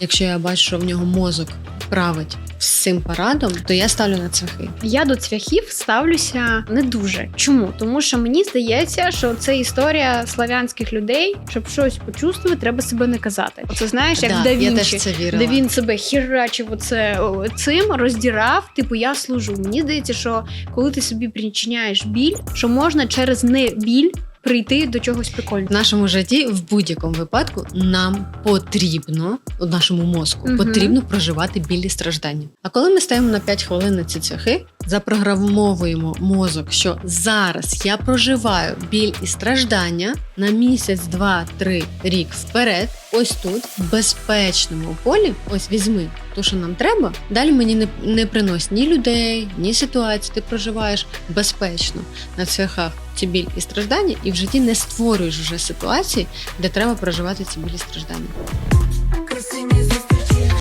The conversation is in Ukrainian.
Якщо я бачу, що в нього мозок править з цим парадом, то я ставлю на цвяхи. Я до цвяхів ставлюся не дуже. Чому? Тому що мені здається, що це історія славянських людей. Щоб щось почувствувати, треба себе не казати. Оце знаєш, як Да, да, я теж це вірила. Де він себе хірачив оце о, цим, роздірав, типу я служу. Мені здається, що коли ти собі причиняєш біль, що можна через не біль прийти до чогось В прикольного. нашому житті в будь-якому випадку нам потрібно у нашому мозку Мгм. потрібно проживати біль і страждання. А коли ми стаємо на 5 хвилин на ці цвяхи, запрограмовуємо мозок, що зараз я проживаю біль і страждання на місяць, два, три, рік вперед. Ось тут, в безпечному полі, ось візьми то, що нам треба. Далі мені не, не приносить ні людей, ні ситуації. Ти проживаєш безпечно на цвяхах ці біль і страждання, і в житті не створюєш вже ситуації, де треба проживати ці білі страждання.